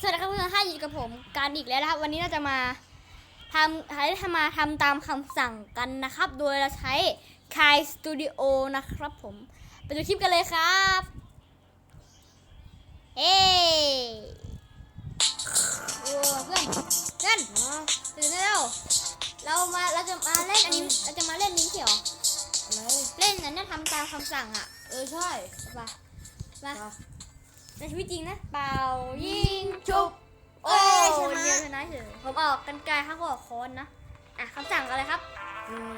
สวัสดีครับเพื่อนๆถ้าอยู่กับผมการอีกแล้วนะครับวันนี้เราจะมาทำให้ทำมาทำตามคำสั่งกันนะครับ โดยเราใช้ Kai Studio นะครับผม ไปดูคลิปกันเลยครับเฮ้โอ้เพื่อนเพื่อนตื่นได้แล้วเรามาเราจะมาเล่นอันนี้เราจะมาเล่นนี้เขียวอะไรเล่นอันนี้ทำตามคำสั่งอะ เออใช่ไปไปมา ในชีวิตจริงนะ เป่ายิงฉุบโอ้เอ้ยยชเดียวนะชนะเฉยผมออกกันไกลข้างก็ออกค้อนนะ อะคำสั่งอะไรครับอืม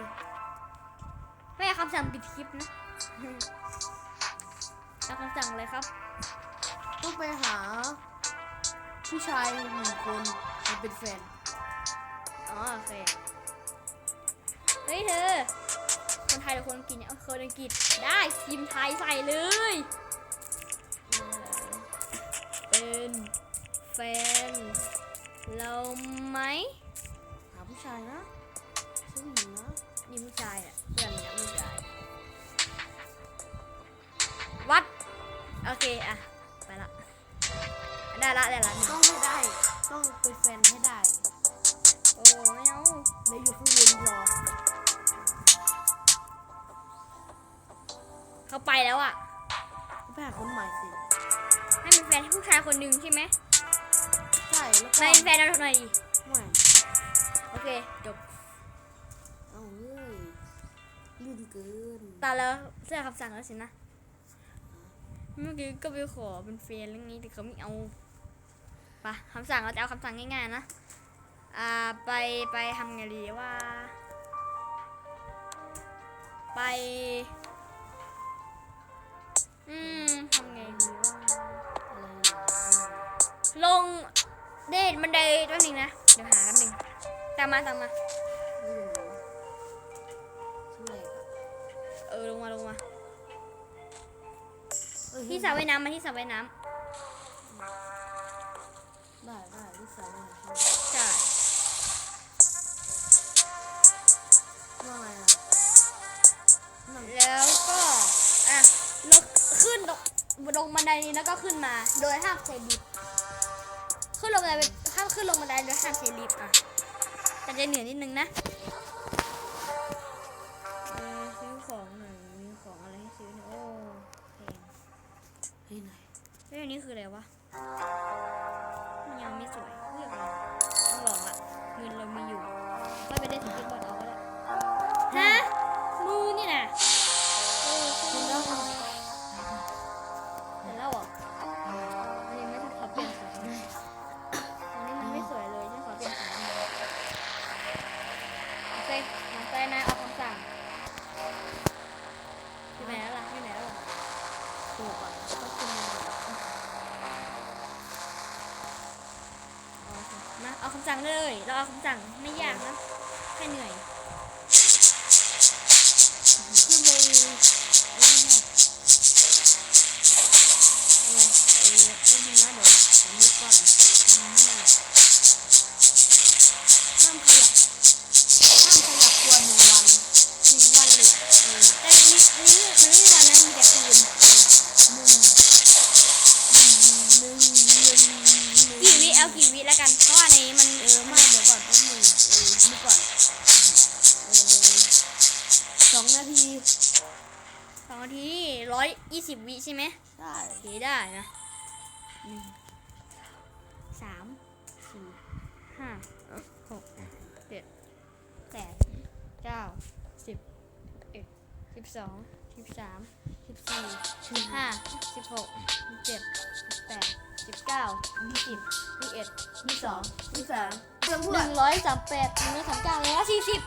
ไม่ใช่คำสั่งปิดคลิปนะเอาคำสั่งอะไรครับ ต้องไปหา ผู้ชายหนึ่งคนมาเป็นแฟน อ๋อโอเค เฮ้ยเธอ คนไทยหรือคนอังกฤษเนี่ยเอาคนอังกฤษได้ทีมไทยใส่เลยเออ เป็นแฟน เราไหมหาผู้ชายนะใช่ผู้หญิงนะนี่ผู้ชายอะเพื่อนเนี่ยผู้ชายวัด โอเคอะ ไปละ ได้ละได้ละหนึ่งต้องให้ได้ ต้องเป็นแฟนให้ได้ โอ้ไม่เอาแล้วอยู่ข้างบนรอเขาไปแล้วอะไปหาคนใหม่สิ ให้เป็นแฟนให้ผู้ชายคนหนึ่งใช่ไหมใช่แล้วก็ไม่เป็นแฟนเราหน่อยดิไม่โอเคจบเอาเว้ยลื่นเกินตาแล้วเสื้อคำสั่งแล้วสินะ เมื่อกี้ก็ไปขอเป็นแฟนเรื่องนี้แต่เขาไม่เอาไปะคำสั่งเราจะเอาคำสั่งง่ายๆนะ อ่าไปไปทำไงดีว่า ไป อืมทำ เดทบันไดตัวหนึ่งนะ เดี๋ยวหาแป๊บหนึ่งตามมาตามมาไม่รู้ชื่ออะไรอะเออลงมาลงมาเออที่สระว่ายน้ำมาที่สระว่ายน้ได้ได้ที่สาวใช่ไหมำใช่ว่าไงอะนั่งแล้วก็ อะลงขึ้นลงลงบันไดนี้แล้วก็ขึ้นมา โดยห้ามใช้ลิฟต์ขึ้นลงบันไดเป็ นห้ามขึ้นลงบันไดโดยห้ามใช้ลิฟต์อะแต่จะเหนื่อยนิดนึงนะซื้อของหน่อยมีของอะไรให้ซื้อเนี่ยโอ้แพงเฮ้ยไหนเฮ้ยอันนี้คืออะไรวะมันยังไม่สวยเรียกอะไรต้องลองละเงินเรามีอยู่ไม่ไปได้สกิปบอน เคมาเอาคำสั่งเลย เราเอาคำสั่งไม่ยากนะแค่เหนื่อยขึ้นไปไอ้นี่ไงอะไรเออไม่ดีนะเดี๋ยวผมนึกก่อนอืมห้ามขยับห้ามขยับตัวหนึ่งวันหนึ่งวันเลยเออแต่นี่นี่มันไม่มีวันนะมีแต่คืน เอากี่วิแล้วกันเพราะว่าในนี้มันเออไม่เดี๋ยวก่อนต้องหนึ่งเออนึกก่อนเออสองนาทีสองนาทีร้อยยี่สิบวิใช่ไหมใช่โอเคได้นะหนึ่งสามสี่ห้าหกเจ็ดแปดเก้าสิบเอ็ดสิบสองสิบสามสิบสี่สิบห้าสิบหกสิบเจ็ดสิบแปด สิบเก้ายี่สิบยี่สิบเอ็ดยี่สิบสองที่สามเพื่อนพูหดนึ่งร้อยสามแปดหนึ่งร้อยสามเก้าหนึ่งร้อยสี่สิบ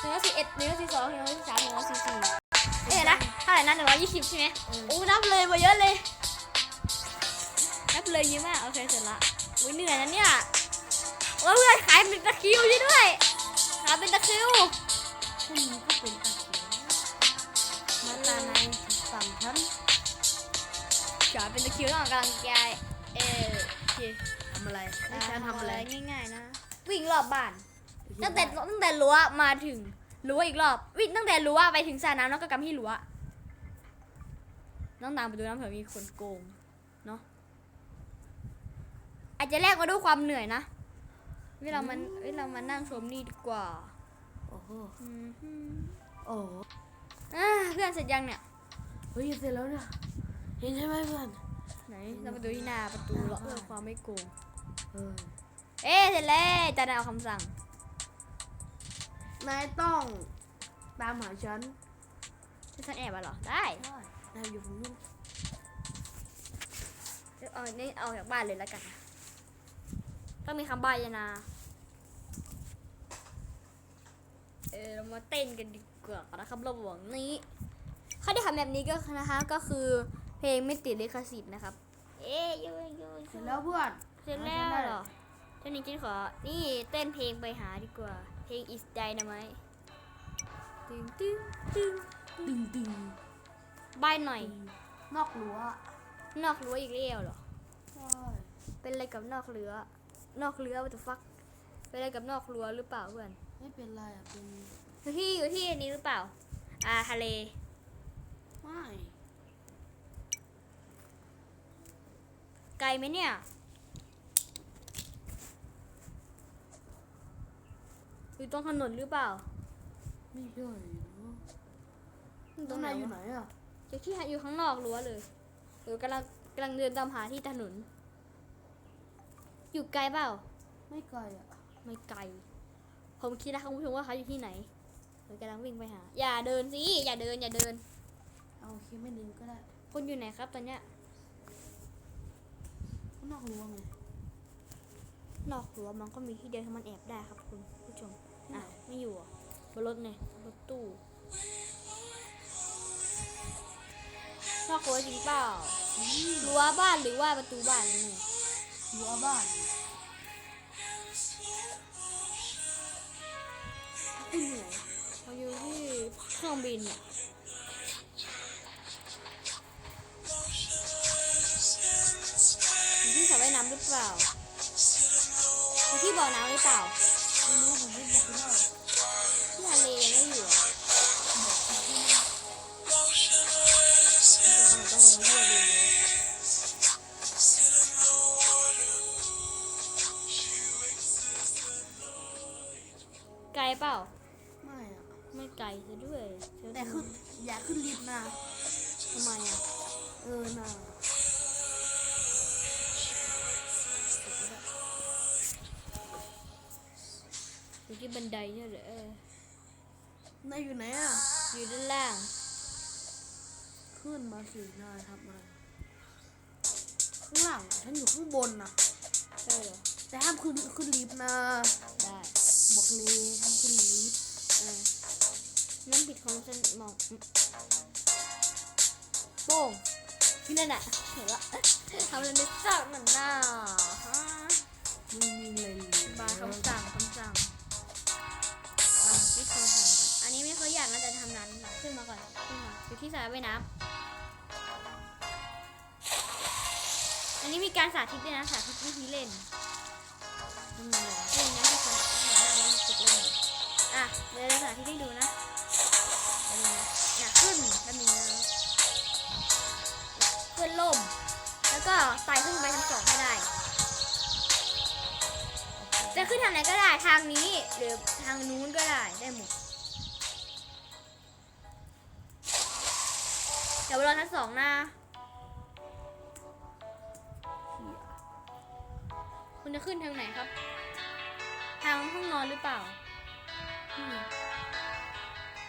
หนึ่งร้อยสี่เอ็ดหนึ่งร้อยสี่สองหนึ่งร้อยสี่สามหนึ่งร้อยสี่สี่เอ๊ะนะเท่าไหร่นะหนึ่งร้อยยี่สิบใช่ไหมโอ้นับเลยมาเยอะเลยนับเลยเยอะมากโอเคเสร็จละอุ้ยเหนื่อยนะเนี่ยโอ้ยเพื่อนขายเป็นตะคริวใช่ด้วยขายเป็นตะคริวพรุ่งนี้ก็เป็นตาเขียวมาตาในสั่งฉันขายเป็นตะคริวต้องออกกำลังกาย เออโอเคทำอะไรให้ฉันทำอะไร ง่ายๆนะ วิ่งรอบบ้าน ตั้งแต่ตั้งแต่รั้วมาถึงรั้วอีกรอบ วิ่งตั้งแต่รั้วไปถึงสระน้ำแล้วก็กลับที่รั้วต้องตามไปดูน้ำเผื่อมีคนโกงเนาะอาจจะแลกมาด้วยความเหนื่อยนะเวลามันเวลามานั่งชมนี่ดีกว่าโอ้โหอืมฮึโอ้โหอ่าเพื่อนเสร็จยังเนี่ยเฮ้ยเสร็จแล้วเนี่ยเห็นใช่ไหมเพื่อนไห นเรามาดูที่หน้าประตูเหรอเพื่อความไม่โกงเออเอ๊ะเสร็จแล้วจะได้เอาคำสั่ง นายต้องตามหาฉันที่ฉันแอบมาเหรอ ได้ได้นายอยู่ฝั่งนู้นเดี๋ยวเอานี่เอาจากบ้านเลยแล้วกันนะต้องมีคำใบยนะ เออเรามาเต้นกันดีกว่านะครับระหว่างนี้ข้อที่ทำแบบนี้ก็นะคะก็คือเพลงไม่ติดลิขสิทธิ์นะครับ เอ๊ยยูยูเสร็จแล้วเพื่อนเสร็จแล้วเหรอเจ้าหนี้จินขอ นี่เต้นเพลงไปหาดีกว่า เพลง is dynamite ตึงตึงตึงดึงดึงใบหน่อย นอกรั้วนอกรั้วอีกแล้วเหรอใช่เป็นอะไรกับนอกเรือนอกเรือ what the fuck เป็นอะไรกับนอกรั้วหรือเปล่าเพื่อน ไม่เป็นไรอะเป็นอยู่ที่อยู่ที่อันนี้หรือเปล่า อ่าทะเล ไม่ ไกลไหมเนี่ย อยู่ตรงถนนหรือเปล่า ไม่ใช่เนอะอยู่ตตรรงงไหไหนนอยู่วะไหนอะอยู่ที่อยู่ข้างนอกรั้วเลยหรือกำลังกำลังเดินตามหาที่ถนน อยู่ไกลเปล่า ไม่ไกลอะ ไม่ไกล ผมคิดนะคุณผู้ชมว่าเขาอยู่ที่ไหนเดี๋ยวกำลังวิ่งไปหา อย่าเดินสิ อย่าเดิน อย่าเดิน เอาโอเคไม่ดึงก็ได้คุณอยู่ไหนครับตอนเนี้ยข้าง นอกรั้วไงนอกรั้วมันก็มีที่เดียวที่มันแอบได้ครับคุณผู้ชมอะไม่อยู่เหรอะบนรถเนี่ยรถตู้นอกรั้วจริงเปล่าอืมรั้วบ้านหรือว่าประตูบ้านนี่รั้วบ้านขึ้นเหนื่อยมันอยู่ที่เครื่องบินเนี่ย ระว่ายน้ำหรือเปล่าอยู่ที่บ่อน้ำหรือเปล่าไม่รู้ผมไม่บอกไม่ได้ที่ทะเลยังไม่อยู่อะต้องลงมาเรียกดูเลยไกลเปล่า ไม่อะไม่ไกลซะด้วยเธอแต่ขึ้นอย่าขึ้นลิฟต์นะทำไมอะเออน่ะ อยู่ที่บันไดเนี่ยเหรอเออนายอยู่ไหนอะ อยู่ด้านล่าง ขึ้นมาสินายครับมาข้างล่างฉันอยู่ข้างบนนะใช่เหรอแต่ห้ามขึ้นขึ้นลิฟต์นะได้บอกเลยห้ามขึ้นลิฟต์เออนั่นผิดของฉันมองอืมโป้งที่นั่นอะเห็นละทำอะไรไม่ทราบมันน่าฮะไม่มีเลยบาร์คำสั่งคำสั่ง นี้ไม่เคยอยากนะแต่ทำนั้นขึ้นมาก่อนขึ้นมาอยู่ที่สระว่ายน้ำอันนี้มีการสาธิตด้วยนะสาธิตวิธีเล่นอะเล่นนะที่เขาเห็นหน้าแล้วมันติดเล่นอะเดี๋ยวเราสาธิตให้ดูนะอันนี้นะเนี่ยขึ้นแบบนี้นะขึ้นล่ม แล้วก็ไต่ขึ้นไปชั้นสองให้ได้จะขึ้นทางไหนก็ได้ทางนี้หรือทางนู้นก็ได้ได้หมด เดี๋ยวรอชั้นสองนะคุณจะขึ้นทางไหนครับ ทางห้องนอนหรือเปล่าอืม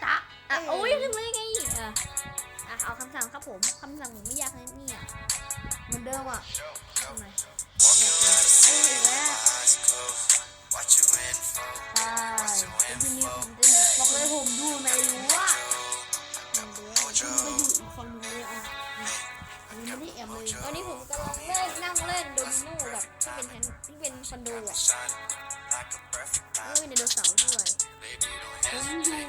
ตะอะโอ้ยขึ้นมาได้ไงอีกอะอะเอาคำสั่งครับผมคำสั่งผมไม่ยากนะเนี่ยเหมือนเดิมอะทำไม Walking around the เออ city อีก with แล้ว my eyes closed. What you in for? ใช่ What you เป็น in ที่นี่ for? ผมจะหนีบอกเลยผมอยู่ใน นที่เป็นคอนโดอ่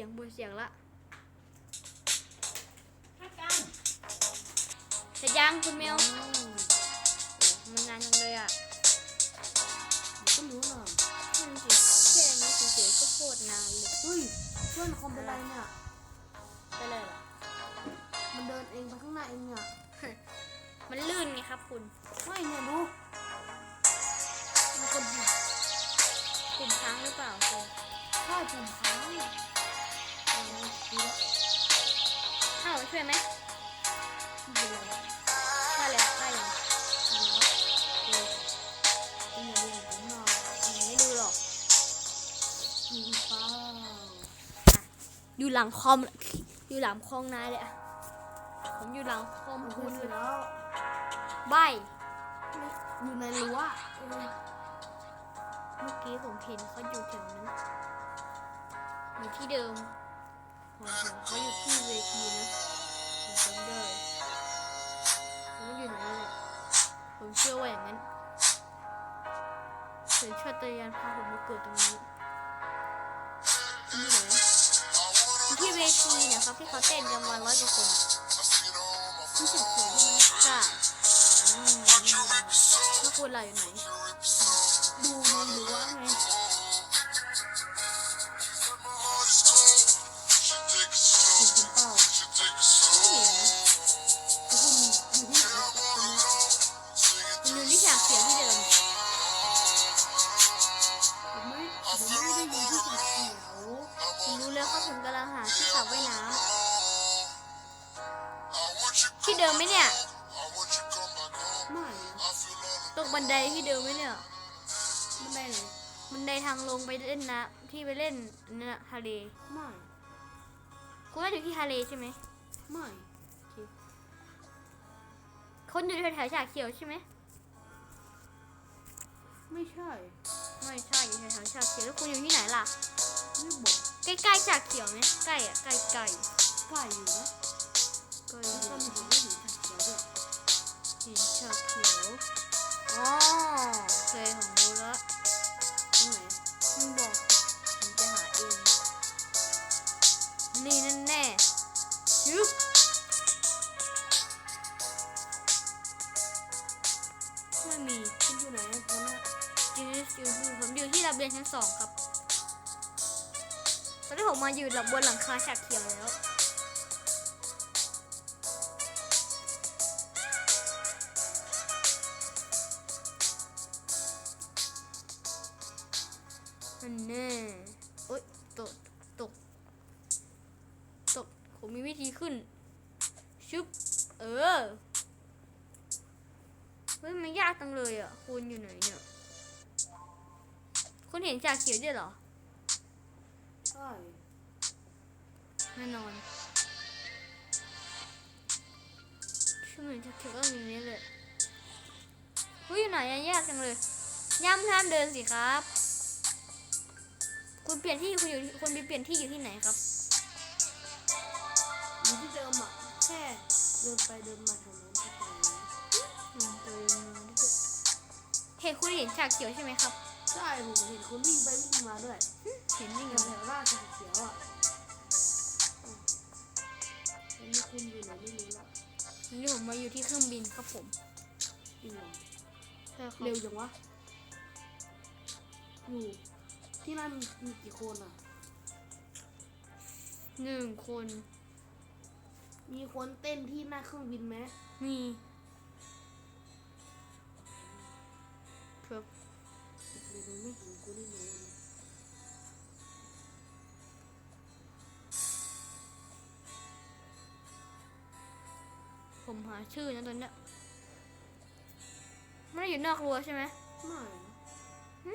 สียงเปิดเสียงละให้กันเสร็จยังคุณเมลอืมมันนานจังเลยอะมันก็รู้หน่อยนั่นสิแค่นี้เฉยๆก็โคตรนานเลยเฮ้ยเพื่อนคอมเป็นไรเนี่ยไปเลยเหรอมันเดินเองไปข้างหน้าเองเนี่ยมันลื่นไงครับคุณไม่เนี่ยดูมันคนดีกลุ่มค้างหรือเปล่าคุณใช่ผมค้างอืมดีแล้วเข้าไปช่วยไหมไม่เป็นไรได้เลยได้เลยเป็นอย่างเดียวผมนอยอืมไม่ดูหรอกมีเปล่าอยู่หลังคอม อยู่หลังคอมนายเลยอะผมอยู่หลังคอมคุณณเสร็จแล้วใบอยู่ในรั้วเมื่อกี้ผมเห็นเขาอยู่แถวนั้นอยู่ที่เดิม เห็นเขาอยู่ที่เวทีนะผมจำได้ผมอยู่ไหนเลยผมเชื่อว่าอย่างนั้นเสือชาตยานพาผมมาเกิดตรงนี้ที่ไหนที่เวทีเนะครับที่เขาเต้นกันวันร้อยกว่าคนที่สียงเสียงที่มันใช่อืมแล้วคุณเราอยู่ไหน ดูในรั้วไง งลงไปเล่นนะที่ไปเล่นอันนั่นนะทะเลไม่ คุณน่าอยู่ที่ทะเลใช่ไหมไม่คุณอยู่แถวๆฉากเขียวใช่ไหมไม่ใช่ ไม่ใช่อยู่แถวๆฉากเขียวแล้วคุณอยู่ที่ไหนล่ะไม่บอกใกล้ๆฉากเขียวไหมใกล้อะใกล้ๆใกล้ใกล้อยู่นะก็อแล้วยู่ก็มีผมไม่เห็นสีเขียวด้วยเห็นฉากเขียวอ๋อเคยผมรู้แล้วตรงไหน มึงบอกผมจะหาเอง นี่แน่แน่ชึบไม่มีคุณอยู่ไหนตอนนี้อยู่อยู่อยู่ผมอยู่ที่ระเบียงชั้นสองครับ ตอนนี้ผมมาอยู่บนหลังคาฉากเขียวแล้ว ธีขึ้น ชึบ เออ เฮ้ย มันยากจังเลยอะ คุณอยู่ไหนเนี่ย คุณเห็นจากเขียวด้วยเหรอ ใช่แน่นอนชื่อเหมือนจะเขียวก็อย่างนี้เลยเฮ้ยอยู่ไหนอะยากจังเลย ย่ำห้ามเดินสิครับ คุณเปลี่ยนที่คุณอยู่ที่คุณไปเปลี่ยนที่อยู่ที่ไหนครับ เดินไปเดินมาแถวนั้นแถวนี้อืมตัวเองมาด้วยเห็นคุณเห็นฉากเขียวใช่ไหมครับ ใช่ผมเห็นคนวิ่งไปวิ่งมาด้วยเห็นนี่แถไงวแถวหน้าสีเขียวอะอืมอันนี้คุณอยู่ไหนไม่รู้ละนี่ผมมาอยู่ที่เครื่องบินครับผมจริงเหรอใช่ครับเร็วจังวะอยู่ที่นั่นมีกี่คนอะหนึ่งคน มีคนเต้นที่หน้าเครื่องบินไหมมีครับเดี๋ยวไม่เห็นกูได้รู้เลยผมหาชื่อนะตอนเนี้ยไม่ได้อยู่นอกรั้วใช่ไหมไม่นะหึ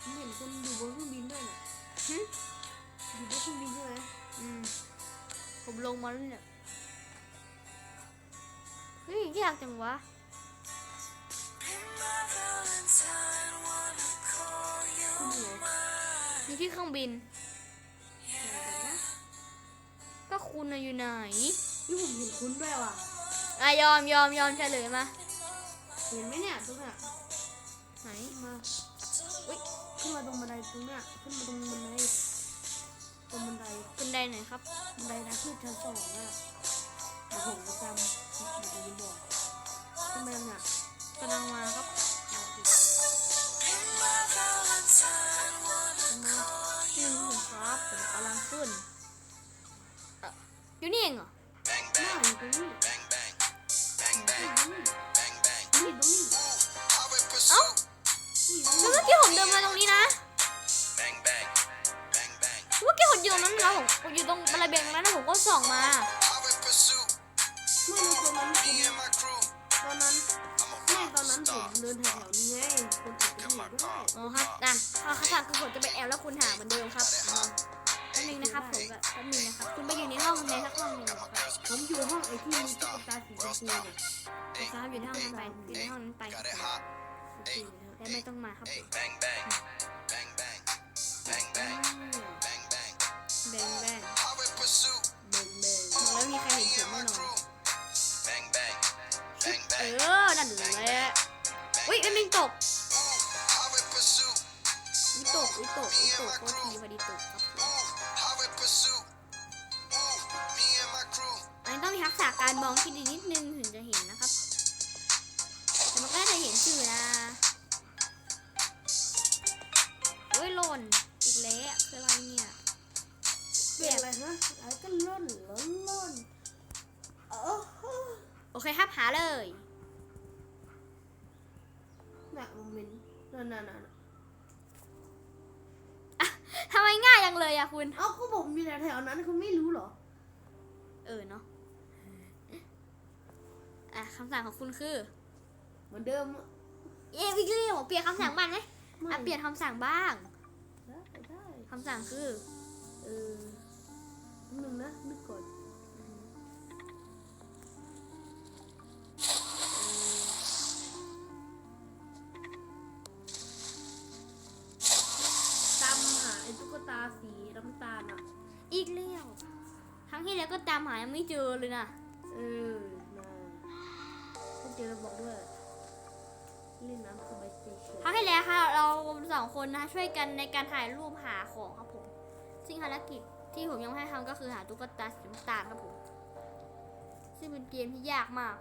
ผมเห็นคนอยู่บนเครื่องบินด้วยน่ะหึอยู่บนเครื่องบินใช่ไหมอืมผมลงมาแล้วเนี่ย เฮ้ยยากจังวะคุณอยู่ไหนอยู่ที่เครื่องบินไหนกันนะก็คุณน่ะอยู่ไหนนี่ผมเห็นคุณด้วยว่ะอะยอมยอมยอมเฉลยมา เห็นไหมเนี่ยตรงเนี้ยไหนขึ้นมาอุ้ยขึ้นมาตรงบันไดตรงเนี้ยขึ้นมาตรงบันไดตรงบันไดบันไดไหนครับบันไดนะขึ้นชั้นสองอะเดี๋ยวผมจะจำ เดี๋ยวจะบอกทำไมอะกำลังมาครับเอาสิหนึ่ครับผมกำลังขึ้นเอ่ออยู่นี่เองเหรอหน้าอยู่ตรงนี้ bang bang, bang นี่ bang, นี่ bang bang. นี่ตรงนี้ How in pursuit. นี่แล้วเมื่อกี้ผมเดินมาตรงนี้นะเมื่อกี้ผมอยู่ตรงนั้นแล้วผมอยู่ตรงบันไดเบงตรงนั้นแล้วผมก็ส่องมา ไม่รู้ตอนนั้นผมตอนนั้นไม่ตอนนั้นผมเดินแถวๆนี้ไงคนอื่นก็ Come เห็นด้วยอ๋อครับนะข้าข้าคือผมจะไปแอบแล้วคุณหาเหมือนเดิมครับแป๊บนึงนะครับผมแป๊บนึงนะครับคุณไปอยู่ในห้องในสักห้องหนึ่งครับผมอยู่ห้องไอ้ที่มีตุ๊กตาสีชมพูเนี่ยครับอยู่ในห้องนั้นไปอยู่ในห้องนั้นไปโอเคและไม่ต้องมาครับ Hey, bang bang, bang bang, bang bang, bang bang. แบงแบง How in pursuit. เบ่งเบ่งแล้วมีใครเห็นผมแน่นอน อุ้ยมันมีตก How in pursuit. วิตกวิตกวิตกโทษทีพอดีตกครับผม How in pursuit. Ooh, me and my crew. อันนี้ต้องมีทักษะการมองที่ดีนิดนึงถึงจะเห็นนะครับ แต่มันก็น่าจะเห็นชื่อนะโอ้ยหล่นอีกแล้วคืออะไรเนี่ยเป็นอะไรฮะอะไรก็ล่นล่นล่นโอ้โหโอเคครับหาเลย น่ะมันเป็นนั่นนั่นนั่นทำไมง่ายจังเลยอะคุณ เอ้าก็ผมอยู่แถวๆนั้นคุณไม่รู้เหรอ เออเนาะ อะคำสั่งของคุณคือ เหมือนเดิมอะเอ๊ะวิกฤตเปลี่ยนคำสั่งบ้างไหมไม่อะเปลี่ยนคำสั่งบ้าง ได้ได้คำสั่งคือ เออ หนึ่งนะนึก ยังไม่เจอเลยนะ เออนะถ้าเจอบอกด้วยเล่นน้ำสบายสเตชันครั้งที่แล้วค่ะ เราสองคนนะช่วยกันในการถ่ายรูปหาของครับผม ซึ่งภารกิจที่ผมยังไม่ให้ทำก็คือหาตุ๊กตาสีน้ำตาลครับผม ซึ่งเป็นเกมที่ยากมาก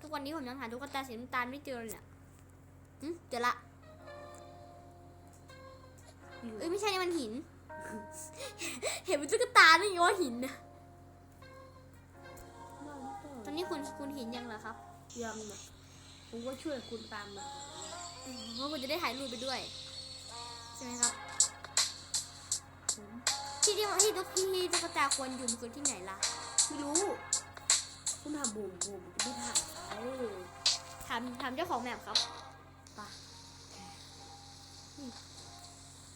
ทุกวันนี้ผมยังหาตุ๊กตาสีน้ำตาลไม่เจอเลยเนี่ยหึเจอละ เอ้ยไม่ใช่นี่มันหิน เห็นเป็นตุ๊กตานี่ว่าหินนะตอนนี้คุณคุณเห็นยังเหรอครับยังนะผมก็ช่วยคุณตามมาเพราะคุณจะได้ถ่ายรูปไปด้วย ใช่ไหมครับผมที่ที่ที่ตุ๊กที่ตุ๊กตาควรอยู่มันคือที่ไหนล่ะ ไม่รู้ คุณถามผมผมจะไม่ถามเขาถามถามเจ้าของแมปครับ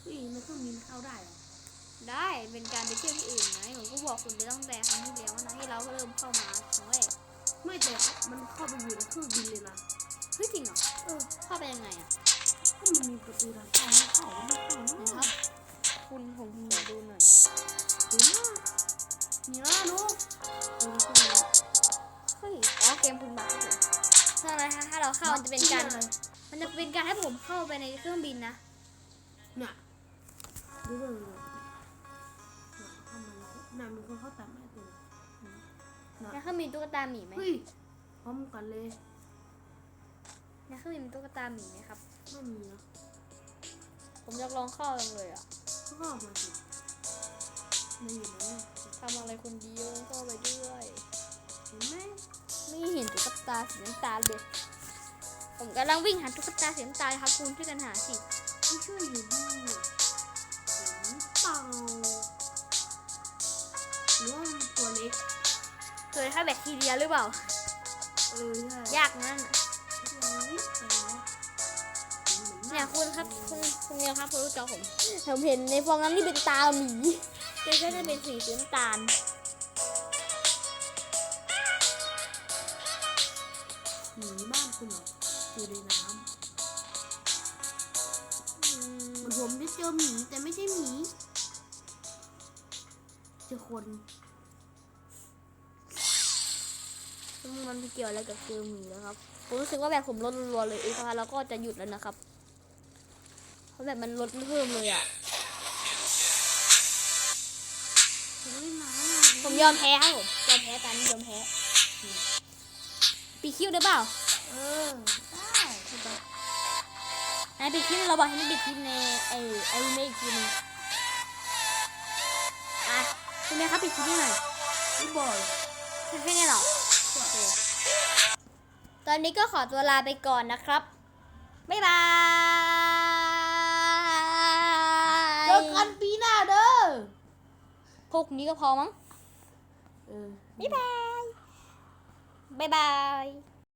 พี่มันเครื่องบินเข้าได้เหรอ ได้เป็นการไปเที่ยวที่อื่นไงผมก็บอกคุณไปตั้งแต่ครั้งที่แล้วนะที่เราเริ่มเข้ามาครั้งแรกไม่แต่มันเข้าไปอยู่ในเครื่องบินเลยนะเฮ้ยจริงเหรอเออเข้าไปยังไงอะถ้ามันมีประตูทางเข้าไม่เข้าไม่เข้านะนะคครัรับบคุณผมขอดูหน่อยเห็นไหมมีหน้าลูกเออเข้ามาเฮ้ยอ๋อเกมคุณบักครับผมใช่ไหมคะถ้าเราเข้ามันจะเป็นการอะไรมันจะเป็นการให้ผมเข้าไปในเครื่องบินนะเนี่ยดูเลยเนี่ยเข้ามา น่ะมีคนเข้าตามแม่ตัวในเครื่องบินตุ๊กตาหมีไหมเฮ้ยพร้อมกันเลยในเครื่องบินมีตุ๊กตาหมีไหมครับ ไม่มีนะผมอยากลองเข้าจังเลยอะก็เข้ามาสิไม่อยู่นะทำอะไรคนเดียวเข้าไปด้วยเห็นไหมไม่เห็นตุ๊กตาสีน้ำตาลเลยผมกำลังวิ่งหาตุ๊กตาสีน้ำตาลครับคุณช่วยกันหาสิไม่ช่วยอยู่นี่เห็นเปล่า หรือว่ามันตัวเล็กเคยแค่แบคทีเรียหรือเปล่า เออใช่ยากนั่นน่ะตัวเล็กไปแล้วเนี่ยคุณครับคุณคุณเนี่ยครับคุณรู้จักผมผมเห็นในฟองน้ำที่เป็นตาหมีแต่ก็จะเป็นสีสีน้ำตาลหมีบ้านคุณเหรออยู่ในน้อืมำมันผมได้เจอหมีแต่ไม่ใช่หมี เจอคนมันเกี่ยวอะไรกับเกมหมีแล้วครับ ผมรู้สึกว่าแบบผมลดรัวๆเลยอีกค่ะแล้วก็จะหยุดแล้วนะครับ เพราะแบบมันลดเพิ่มเลยอะผมไม่มาผมยอมแพ้ครับผมยอมแพ้ตอนนี้ยอมแพ้ ปีคิวได้เปล่า เออ ได้คือแบบนายปีคิวเราบอกให้มันปีคิวในไอ้ไอ้ไม่อีกทีหนึงอะ คุณแม่ครับปีคิวนี่หน่อยไม่บ่อยแค่นี้หรอโอเคตอนนี้ก็ขอตัวลาไปก่อนนะครับ บ๊ายบายเจอกันปีหน้าเด้อพวกนี้ก็พอมั้งเออบ๊ายบาย บ๊ายบาย